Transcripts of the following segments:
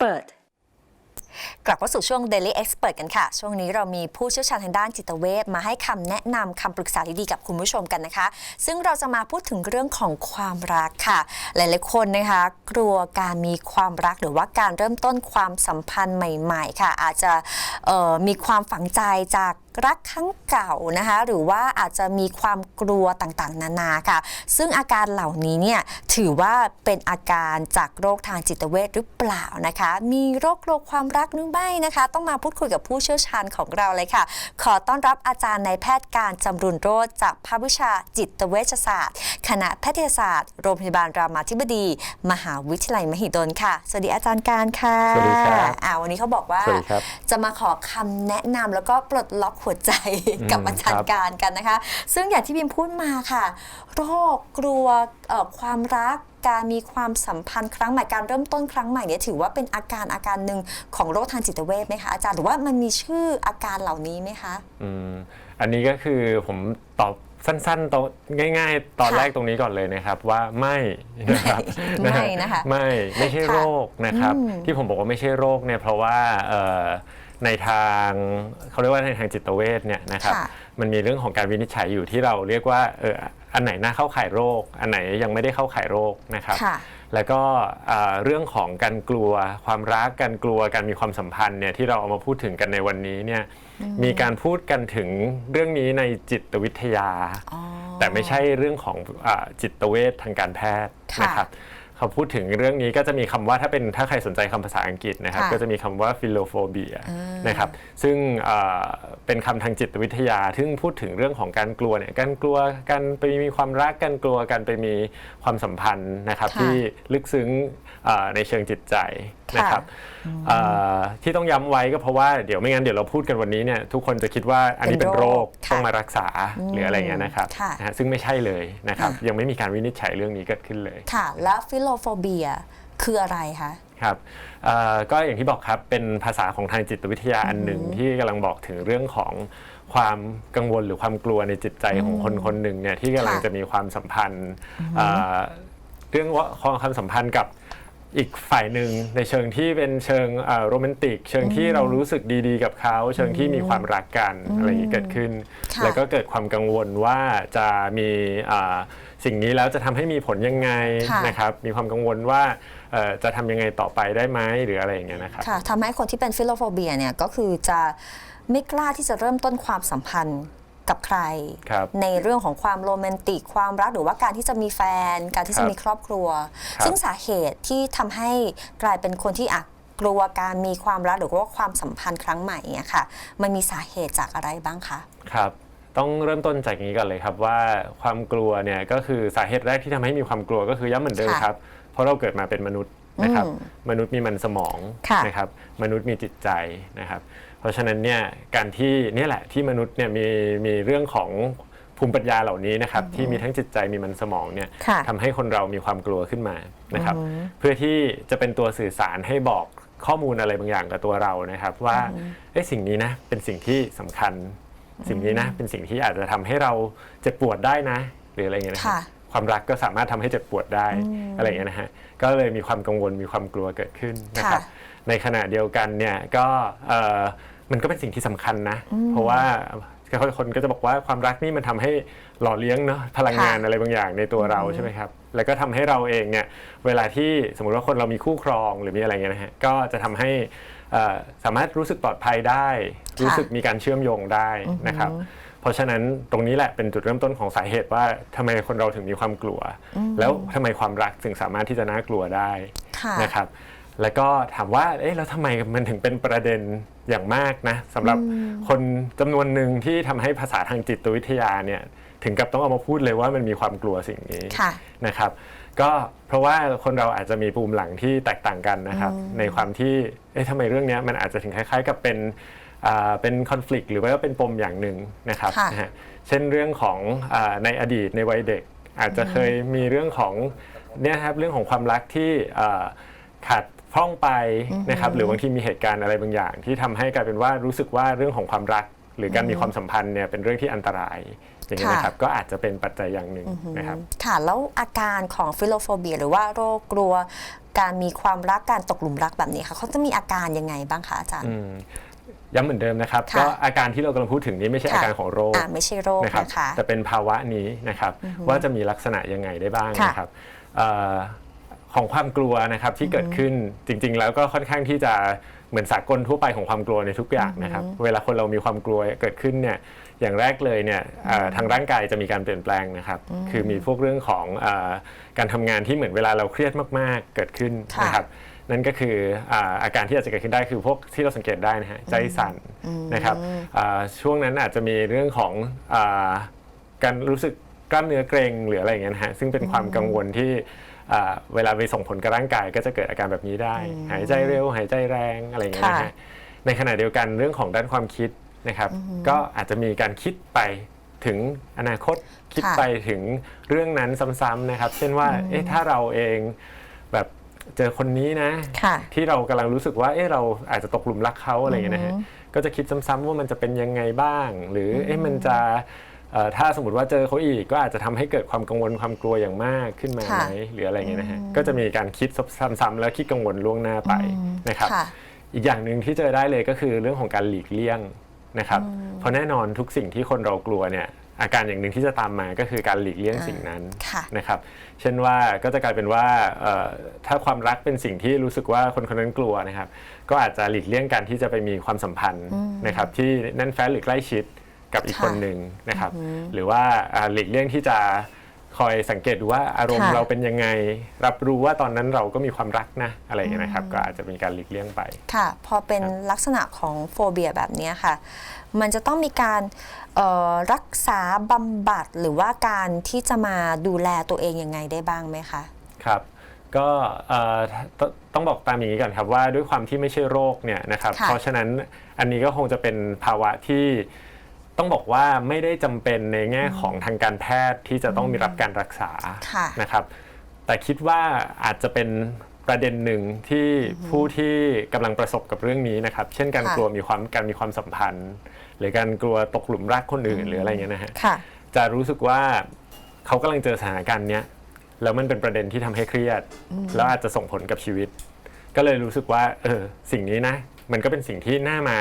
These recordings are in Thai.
Expert กลับเข้าสู่ช่วง Daily Expert กันค่ะ ช่วงนี้เรามีผู้เชี่ยวชาญทางด้านจิตเวชมาให้คำแนะนำคำปรึกษาดีๆกับคุณผู้ชมกันนะคะ ซึ่งเราจะมาพูดถึงเรื่องของความรักค่ะ หลายๆคนนะคะ กลัวการมีความรักหรือว่าการเริ่มต้นความสัมพันธ์ใหม่ ๆ ค่ะ อาจจะมีความฝังใจจาก รักครั้งเก่านะคะ หรือว่าอาจจะมีความกลัวต่างๆ นานาค่ะ ซึ่งอาการเหล่านี้เนี่ยถือว่าเป็นอาการจากโรคทางจิตเวชหรือเปล่านะคะ มีโรคกลัวความรักหรือไม่นะคะ ต้องมาพูดคุยกับผู้เชี่ยวชาญของเราเลยค่ะ ขอต้อนรับอาจารย์นายแพทย์การจำรุนโรจน์จากภาควิชาจิตเวชศาสตร์ คณะแพทยศาสตร์ โรงพยาบาลรามาธิบดี มหาวิทยาลัยมหิดลค่ะ สวัสดีอาจารย์การค่ะ สวัสดีครับอ่าวันนี้เขาบอกว่าสวัสดีครับจะมาขอคำแนะนำแล้วก็ปลดล็อกหัวใจกับอืมอาจารครัย์บการกันนะคะ ซึ่งอย่างที่บิมพูดมาค่ะ โรคกลัวเอ่อความรักการมีความสัมพันธ์ครั้งใหม่การเริ่มต้นครั้งใหม่เนี่ยถือว่าเป็นอาการอาการหนึ่งของโรคทางจิตเวชไหมคะอาจารย์หรือว่ามันมีชื่ออาการเหล่านี้ไหมคะอืมอันนี้ก็คือผมตอบสั้นๆตรงง่าย ๆ ตอนค่ะแรกตรงนี้ก่อนเลยนะครับว่าไม่นะครับไม่นะคะไม่ไม่ใช่ค่ะโรคนะครับอืมที่ผมบอกว่าไม่ใช่โรคเนี่ยเพราะว่าเอ่อ ในทางเขาเรียกว่าในทางจิตเวชเนี่ยนะครับค่ะ มันมีเรื่องของการวินิจฉัยอยู่ที่เราเรียกว่าเอออันไหนน่าเข้าข่ายโรค อันไหนยังไม่ได้เข้าข่ายโรคนะครับ ค่ะ แล้วก็เอ่อเรื่องของการกลัวความรักการกลัวการมีความสัมพันธ์เนี่ยที่เราเอามาพูดถึงกันในวันนี้เนี่ยมีการพูดกันถึงเรื่องนี้ในจิตวิทยา อ๋อ แต่ไม่ใช่เรื่องของอาจิตเวชทางการแพทย์ค่ะ นะครับ เขาพูดถึงเรื่องนี้ก็จะมีคำว่าถ้าเป็นถ้าใครสนใจคำภาษาอังกฤษนะครับ ค่ะก็จะมีคำว่า philophobia อ่านนะครับ ซึ่งอ่าเป็นคำทางจิตวิทยา ซึ่งพูดถึงเรื่องของการกลัวเนี่ยการกลัวการไปมีความรักการกลัวการไปมีความสัมพันธ์นะครับ ค่ะ ที่ลึกซึ้งอ่าในเชิงจิตใจ นะครับอ่าที่ต้องย้ำไว้ก็เพราะว่าเดี๋ยวไม่งั้นเดี๋ยวเราพูดกันวันนี้เนี่ยทุกคนจะคิดว่าอันนี้เป็นโรคเป็นโรคต้องมารักษาหรืออะไรเงี้ยนะครับค่ะนะฮะซึ่งไม่ใช่เลยนะครับอะยังไม่มีการวินิจฉัยเรื่องนี้เกิดขึ้นเลยค่ะ แล้วฟิโลโฟเบียคืออะไรคะครับเอ่อก็อย่างที่บอกครับเป็นภาษาของทางจิตวิทยาอันหนึ่งที่กำลังบอกถึงเรื่องของความกังวลหรือความกลัวในจิตใจของคนคนหนึ่งเนี่ยที่กำลังค่ะจะมีความสัมพันธ์เอ่อเรื่องว่าความสัมพันธ์กับ อีกฝ่ายหนึ่งในเชิงที่เป็นเชิงเอ่อโรแมนติก เชิงที่เรารู้สึกดีๆ กับเขา เชิงที่มีความรักกันอะไรอย่างนี้เกิดขึ้นค่ะแล้วก็เกิดความกังวลว่าจะมีอ่าสิ่งนี้แล้วจะทำให้มีผลยังไงค่ะนะครับ มีความกังวลว่าเอ่อจะทำยังไงต่อไปได้ไหมหรืออะไรอย่างเงี้ยนะครับค่ะทำให้คนที่เป็นฟิโลโฟเบียเนี่ยก็คือจะไม่กล้าที่จะเริ่มต้นความสัมพันธ์ กับใคร ครับ ในเรื่องของความโรแมนติกความรักหรือว่าการที่จะมีแฟน การที่ครัจะบมีครอบครัว ครับ ซึ่งสาเหตุที่ทำให้กลายเป็นคนที่อะกลัวการมีความรักหรือว่าความสัมพันธ์ครั้งใหม่เนี่ยค่ะ มันมีสาเหตุจากอะไรบ้างคะ ครับ ต้องเริ่มต้นจากอย่างนี้ก่อนเลยครับว่าความกลัวเนี่ยก็คือสาเหตุแรกที่ทำให้มีความกลัวก็คือย้ำเหมือนเดิมค่ะ ครับ เพราะเราเกิดมาเป็นมนุษย์ นะครับอืมมนุษย์มีมันสมองค่ะนะครับ มนุษย์มีจิตใจนะครับ เพราะฉะนั้นเนี่ยการที่เนี่ยแหละที่มนุษย์เนี่ยมีมีเรื่องของภูมิปัญญาเหล่านี้นะครับที่มีทั้งจิตใจมีมันสมองเนี่ยค่ะทำให้คนเรามีความกลัวขึ้นมานะครับ เพื่อที่จะเป็นตัวสื่อสารให้บอกข้อมูลอะไรบางอย่างกับตัวเรานะครับ ว่าเอ้สิ่งนี้นะเป็นสิ่งที่สำคัญ สิ่งนี้นะเป็นสิ่งที่อาจจะทำให้เราเจ็บปวดได้นะ หรืออะไรเงี้ยนะครัค่ะบ ความรักก็สามารถทำให้เจ็บปวดได้อะไรเงี้ยนะฮะก็เลยมีความกังวลมีความกลัวเกิดขึ้นนะครับค่ะในขณะเดียวกันเนี่ยก็เอ่อมันก็เป็นสิ่งที่สำคัญนะ เพราะว่าคนก็จะบอกว่าความรักนี่มันทำให้หล่อเลี้ยงเนาะพลังงานค่ะอะไรบางอย่างในตัวเราใช่ไหมครับแล้วก็ทำให้เราเองเนี่ยเวลาที่สมมุติว่าคนเรามีคู่ครองหรือมีอะไรเงี้ยนะฮะก็จะทำให้เอ่อสามารถรู้สึกปลอดภัยได้ รู้สึกมีการเชื่อมโยงได้นะครับเพ ราะฉะนั้นตรงนี้แหละเป็นจุดเริ่มต้นของสาเหตุว่าทำไมคนเราถึงมีความกลัว แล้วทำไมความรักถึงสามารถที่จะน่ากลัวได้ค่ะ นะครับ แล้วก็ถามว่าเอ๊ะแล้วทำไมมันถึงเป็นประเด็นอย่างมากนะสำหรับคนจำนวนหนึ่งที่ทำให้ภาษาทางจิตวิทยาเนี่ยถึงกับต้องเอามาพูดเลยว่ามันมีความกลัวสิ่งนี้ ค่ะ นะครับก็เพราะว่าคนเราอาจจะมีภูมิหลังที่แตกต่างกันนะครับ ในความที่เอ๊ะทำไมเรื่องเนี้ยมันอาจจะถึงคล้าย ๆ กับเป็นอ่า เป็นคอน FLICT หรือว่าเป็นปมอย่างหนึ่งนะครับค่ะ นะฮะเช่นเรื่องของอาในอดีตในวัยเด็ก อาจจะเคยมีเรื่องของเนี่ยครับเรื่องของความรักที่อ่าขาดพร่องไปนะครับหรือบางทีมีเหตุการณ์อะไรบางอย่าง ที่ทำให้กลายเป็นว่ารู้สึกว่าเรื่องของความรัก หรือการมีความสัมพันธ์เนี่ยเป็นเรื่องที่อันตรายอย่างนี้ยนะครับก็อาจจะเป็นปัจจัยอย่างหนึ่งนะครับ ค่ะ แล้วอาการของฟิโลโฟเบีย หรือว่าโรคกลัว การมีความรักการตกหลุมรักแบบนี้ค่ะเขาจะมีอาการยังไงบ้างคะอาจารย์ อืม ย้ำเหมือนเดิมนะครับค่ะก็อาการที่เรากำลังพูดถึงนี้ไม่ใช่ค่ะ อาการของโรคอ่าไม่ใช่โรคนะครับนะคะ แต่เป็นภาวะนี้นะครับว่าจะมีลักษณะยังไงได้บ้างค่ะนะครับเอ่อของความกลัวนะครับที่เกิดขึ้นจริง ๆ แล้วก็ค่อนข้างที่จะเหมือนสากลทั่วไปของความกลัวในทุกอย่างนะครับเวลาคนเรามีความกลัวเกิดขึ้นเนี่ยอย่างแรกเลยเนี่ยเอ่อทางร่างกายจะมีการเปลี่ยนแปลงนะครับคือมีพวกเรื่องของเออการทำงานที่เหมือนเวลาเราเครียดมากๆเกิดขึ้นค่ะ นะครับ นั่นก็คืออาอาการที่อาจจะเกิดขึ้นได้คือพวกที่เราสังเกตได้นะฮะใจสั่นนะครับอ่าช่วงนั้นอาจจะมีเรื่องของอาการรู้สึกกล้ามเนื้อเกร็งหรืออะไรอย่างเงี้ยนะฮะซึ่งเป็นความกังวลที่อ่าเวลาไปส่งผลกับร่างกายก็จะเกิดอาการแบบนี้ได้ หายใจเร็วหายใจแรงอะไรอย่างเงี้ยนะค่ะฮะในขณะเดียวกันเรื่องของด้านความคิดนะครับก็อาจจะมีการคิดไปถึงอนาคตคิดค่ะไปถึงเรื่องนั้นซ้ำๆนะครับ เช่นว่าเอ๊ะถ้าเราเองแบบ เจอคนนี้นะ ค่ะ ที่เรากำลังรู้สึกว่าเอ๊ะเราอาจจะตกหลุมรักเขาอะไรอย่างเงี้ยนะฮะก็จะคิดซ้ำๆว่ามันจะเป็นยังไงบ้าง หรือเอ๊ะมันจะเอ่อถ้าสมมติว่าเจอเขาอีกก็อาจจะทำให้เกิดความกังวลความกลัวอย่างมากขึ้นมาค่ะไหมหรืออะไรอย่างเงี้ยนะฮะก็จะมีการคิดซ้ำๆแล้วคิดกังวลล่วงหน้าไปนะครับ ค่ะ อีกอย่างหนึ่งที่เจอได้เลยก็คือเรื่องของการหลีกเลี่ยงนะครับ เพราะแน่นอนทุกสิ่งที่คนเรากลัวเนี่ย อาการอย่างหนึ่งที่จะตามมาก็คือการหลีกเลี่ยงสิ่งนั้นค่ะนะครับ เช่นว่าก็จะกลายเป็นว่าเอ่อถ้าความรักเป็นสิ่งที่รู้สึกว่าคนคนนั้นกลัวนะครับ ก็อาจจะหลีกเลี่ยงการที่จะไปมีความสัมพันธ์นะครับที่แน่นแฟ้นหรือใกล้ชิดกับอีกค่ะคนหนึ่งนะครับ หรือว่าอ่าหลีกเลี่ยงที่จะ คอยสังเกตดูว่าอารมณ์ค่ะ เราเป็นยังไง รับรู้ว่าตอนนั้นเราก็มีความรักนะอะไรอย่างเงี้ยนะครับ ก็อาจจะมีการหลีกเลี่ยงไป ค่ะ พอเป็นลักษณะของโฟเบียแบบเนี้ยค่ะ มันจะต้องมีการเอ่อรักษาบำบัดหรือว่าการที่จะมาดูแลตัวเองยังไงได้บ้างไหมคะ ครับก็เอ่อตต้องบอกตามอย่างนี้ก่อนครับว่าด้วยความที่ไม่ใช่โรคเนี่ยนะครับค่ะเพราะฉะนั้นอันนี้ก็คงจะเป็นภาวะที่ ต้องบอกว่าไม่ได้จำเป็นในแง่ของทางการแพทย์ที่จะต้องมีรับการรักษาค่ะนะครับ แต่คิดว่าอาจจะเป็นประเด็นหนึ่งที่ผู้ที่กำลังประสบกับเรื่องนี้นะครับ เช่นการค่ะ กลัวมีความการมีความสัมพันธ์ หรือการกลัวตกหลุมรักคนอื่นหรืออะไรเงี้ยนะฮะ ค่ะ จะรู้สึกว่าเขากำลังเจอสถานการณ์เนี้ยแล้วมันเป็นประเด็นที่ทำให้เครียด แล้วอาจจะส่งผลกับชีวิต ก็เลยรู้สึกว่าเออสิ่งนี้นะ มันก็เป็นสิ่งที่น่ามา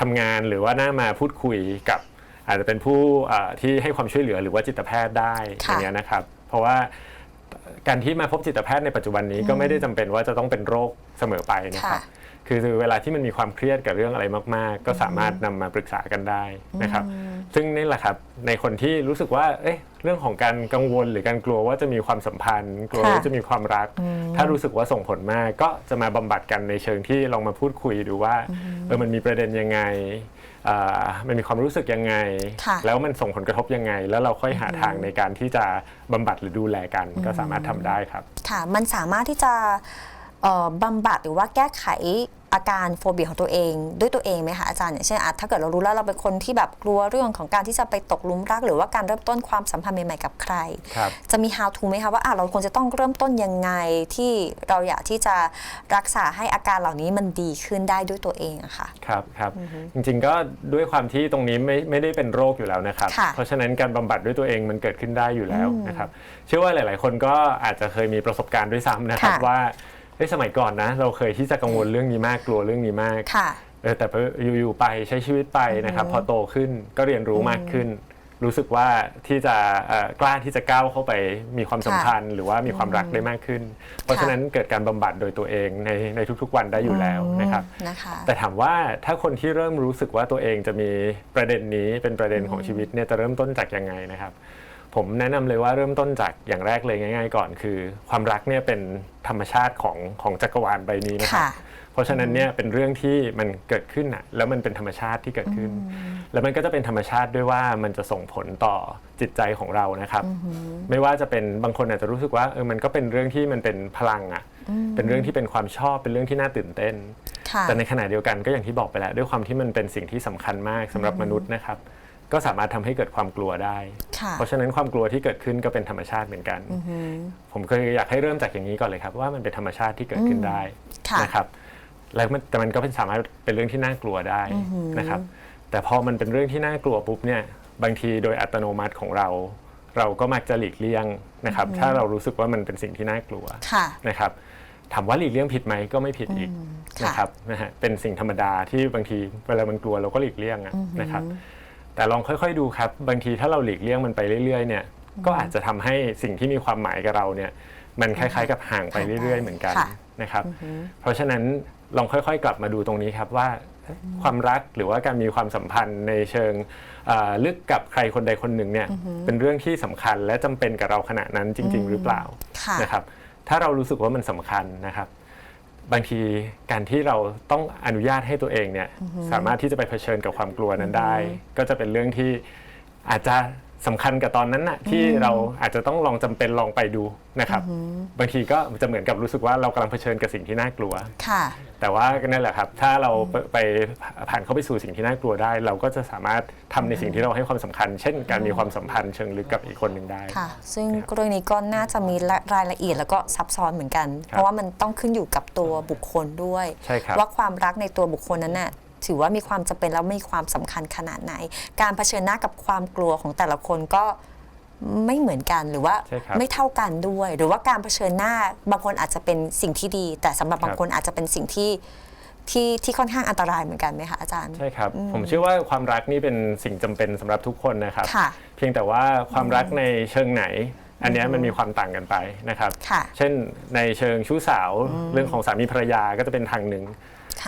ทำงานหรือว่าน่ามาพูดคุยกับ อาจจะเป็นผู้เอ่อที่ให้ความช่วยเหลือหรือว่าจิตแพทย์ได้อค่ะย่างเงี้ยนะครับ เพราะว่าการที่มาพบจิตแพทย์ในปัจจุบันนี้ก็ไม่ได้จำเป็นว่าจะต้องเป็นโรคเสมอไปนะครับ ค่ะคือเวลาที่มันมีความเครียดกับเรื่องอะไรมาก ๆ ก็สามารถนำมาปรึกษากันได้นะครับ ซึ่งนี่แหละครับในคนที่รู้สึกว่าเอ๊ะเรื่องของการกังวลหรือการกลัวว่าจะมีความสัมพันธ์ กลัวค่ะว่าจะมีความรัก ถ้ารู้สึกว่าส่งผลมากก็จะมาบำบัดกันในเชิงที่ลองมาพูดคุยดูว่าเออมันมีประเด็นยังไงอ่ามันมีความรู้สึกยังไงค่ะแล้วมันส่งผลกระทบยังไง แล้วเราค่อยหาทางในการที่จะบำบัดหรือดูแลกันก็สามารถทำได้ครับ ค่ะ มันสามารถที่จะเอ่อ บำบัดหรือว่าแก้ไขอาการโฟเบียของตัวเองด้วยตัวเองไหมคะอาจารย์อย่างเช่นอาจถ้าเกิดเรารู้แล้วเราเป็นคนที่แบบกลัวเรื่องของการที่จะไปตกหลุมรัก หรือว่าการเริ่มต้นความสัมพันธ์ใหม่ๆกับใครครับจะมี how to ไหมคะว่าอะเราควรจะต้องเริ่มต้นยังไงที่เราอยากที่จะรักษาให้อาการเหล่านี้มันดีขึ้นได้ด้วยตัวเองอะค่ะครับครับจริงๆก็ด้วยความที่ตรงนี้ไม่ไม่ได้เป็นโรคอยู่แล้วนะครับค่ะเพราะฉะนั้นการบำบัดด้วยตัวเองมันเกิดขึ้นได้อยู่แล้วนะครับเชื่อว่าหลาย ๆ คนก็อาจจะเคยมีประสบการณ์ด้วยซ้ำนะครับค่ะว่า เฮ้ยสมัยก่อนนะ เราเคยที่จะกังวลเรื่องนี้มากกลัวเรื่องนี้มากค่ะเออแต่พออยู่ๆไปใช้ชีวิตไปนะครับพอโตขึ้นก็เรียนรู้มากขึ้น รู้สึกว่าที่จะเอ่อกล้าที่จะก้าวเข้าไปมีความสัมพันธ์ หรือว่ามีความรักได้มากขึ้น เพราะฉะนั้นเกิดการบำบัดโดยตัวเองในในทุกๆวันได้อยู่แล้วนะครับนะคะแต่ถามว่าถ้าคนที่เริ่มรู้สึกว่าตัวเองจะมีประเด็นนี้เป็นประเด็นของชีวิตเนี่ยจะเริ่มต้นจากยังไงนะครับ ผมแนะนำเลยว่าเริ่มต้นจากอย่างแรกเลยง่าย ๆ ก่อนคือ ความรักเนี่ยเป็นธรรมชาติของของจักรวาลใบนี้นะครับค่ะเพราะฉะนั้นเนี่ยเป็นเรื่องที่มันเกิดขึ้นอะแล้วมันเป็นธรรมชาติที่เกิดขึ้น แล้วมันก็จะเป็นธรรมชาติด้วยว่ามันจะส่งผลต่อจิตใจของเรานะครับ ไม่ว่าจะเป็นบางคนอาจจะรู้สึกว่าเออมันก็เป็นเรื่องที่มันเป็นพลังอะเป็นเรื่องที่เป็นความชอบเป็นเรื่องที่น่าตื่นเต้นค่ะแต่ในขณะเดียวกันก็อย่างที่บอกไปแล้ว ด้วยความที่มันเป็นสิ่งที่สำคัญมากสำหรับมนุษย์นะครับ ก็สามารถทำให้เกิดความกลัวได้ค่ะเพราะฉะนั้นความกลัวที่เกิดขึ้นก็เป็นธรรมชาติเหมือนกัน ผมเคยอยากให้เริ่มจากอย่างนี้ก่อนเลยครับ ว่ามันเป็นธรรมชาติที่เกิดขึ้นได้ค่ะนะครับแล้วมันแต่มันก็เป็นสามารถเป็นเรื่องที่น่ากลัวได้นะครับ แต่พอมันเป็นเรื่องที่น่ากลัวปุ๊บเนี่ยบางทีโดยอัตโนมัติของเรา เราก็มักจะหลีกเลี่ยงนะครับ ถ้าเรารู้สึกว่ามันเป็นสิ่งที่น่ากลัวค่ะนะครับถามว่าหลีกเลี่ยงผิดไหมก็ไม่ผิดอีกค่ะนะครับนะฮะเป็นสิ่งธรรมดาที่บางทีเวลามันกลัวเราก็หลีกเลี่ยงอะนะครับ แต่ลองค่อยๆดูครับ บางทีถ้าเราหลีกเลี่ยงมันไปเรื่อยๆเนี่ยก็อาจจะทำให้สิ่งที่มีความหมายกับเราเนี่ยมันคล้ายๆ กับห่างไปเรื่อย ๆ เหมือนกันค่ะนะครับเพราะฉะนั้นลองค่อยๆ กลับมาดูตรงนี้ครับว่าความรักหรือว่าการมีความสัมพันธ์ในเชิงเอ่อลึกกับใครคนใดคนหนึ่งเนี่ยเป็นเรื่องที่สำคัญและจำเป็นกับเราขณะนั้นจริง ๆ หรือเปล่าค่ะนะครับถ้าเรารู้สึกว่ามันสำคัญนะครับ บางทีการที่เราต้องอนุญาตให้ตัวเองเนี่ยสามารถที่จะไปเผชิญกับความกลัวนั้นได้ ก็จะเป็นเรื่องที่อาจจะ สำคัญกับตอนนั้นน่ะที่เราอาจจะต้องลองจำเป็นลองไปดูนะครับ บางทีก็จะเหมือนกับรู้สึกว่าเรากำลังเผชิญกับสิ่งที่น่ากลัวค่ะ แต่ว่าก็นั่นแหละครับ ถ้าเราไปไปผ่านเข้าไปสู่สิ่งที่น่ากลัวได้ เราก็จะสามารถทำในสิ่งที่เราให้ความสำคัญ เช่น การมีความสัมพันธ์เชิงลึกกับอีกคนหนึ่งได้ค่ะ ซึ่งเรื่องนี้ก็น่าจะมีรายละเอียดแล้วก็ซับซ้อนเหมือนกัน เพราะว่ามันต้องขึ้นอยู่กับตัวบุคคลด้วยใช่ครับว่าความรักในตัวบุคคลนั้นน่ะ ถือว่ามีความจำเป็นแล้วมีความสำคัญขนาดไหน การเผชิญหน้ากับความกลัวของแต่ละคนก็ไม่เหมือนกันหรือว่าใช่ครับไม่เท่ากันด้วย หรือว่าการเผชิญหน้าบางคนอาจจะเป็นสิ่งที่ดี แต่สำหรับครับบางคนอาจจะเป็นสิ่งที่ที่ที่ค่อนข้างอันตรายเหมือนกันไหมคะอาจารย์ ใช่ครับผมเชื่อว่าความรักนี่เป็นสิ่งจำเป็นสำหรับทุกคนนะครับ ค่ะ เพียงแต่ว่าความรักในเชิงไหน อันเนี้ยมันมีความต่างกันไปนะครับ ค่ะ เช่นในเชิงชู้สาวเรื่องของสามีภรรยาก็จะเป็นทางหนึ่งค่ะ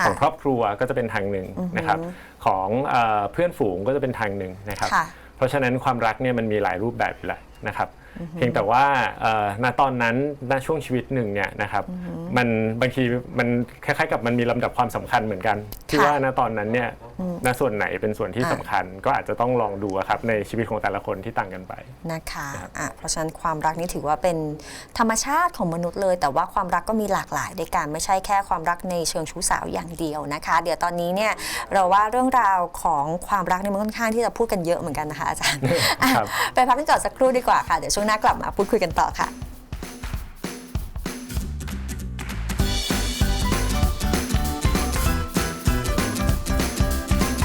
ของครอบครัวก็จะเป็นทางหนึ่งนะครับ ของเอ่อเพื่อนฝูงก็จะเป็นทางหนึ่งนะครับค่ะเพราะฉะนั้นความรักเนี่ยมันมีหลายรูปแบบอยู่แล้วนะครับเพียงแต่ว่าเอ่อณตอนนั้นณช่วงชีวิตหนึ่งเนี่ยนะครับมันบางทีมันคล้ายๆกับมันมีลำดับความสำคัญเหมือนกัน ที่ค่ะว่าณตอนนั้นเนี่ยณส่วนไหนเป็นส่วนที่อ่าสำคัญ ก็อาจจะต้องลองดูอะครับในชีวิตของแต่ละคนที่ต่างกันไปนะคะอะเพราะฉะนั้นความรักนี่ถือว่าเป็นธรรมชาติของมนุษย์เลย แต่ว่าความรักก็มีหลากหลายด้วยกันไม่ใช่แค่ความรักในเชิงชู้สาวอย่างเดียวนะคะ เดี๋ยวตอนนี้เนี่ยเราว่าเรื่องราวของความรักเนี่ยมันค่อนข้างที่จะพูดกันเยอะเหมือนกันนะคะอาจารย์อะครับไปพักกันก่อนสักครู่ดีกว่าค่ะเดี๋ยวช่วงหน้ากลับมาพูดคุยกันต่อค่ะ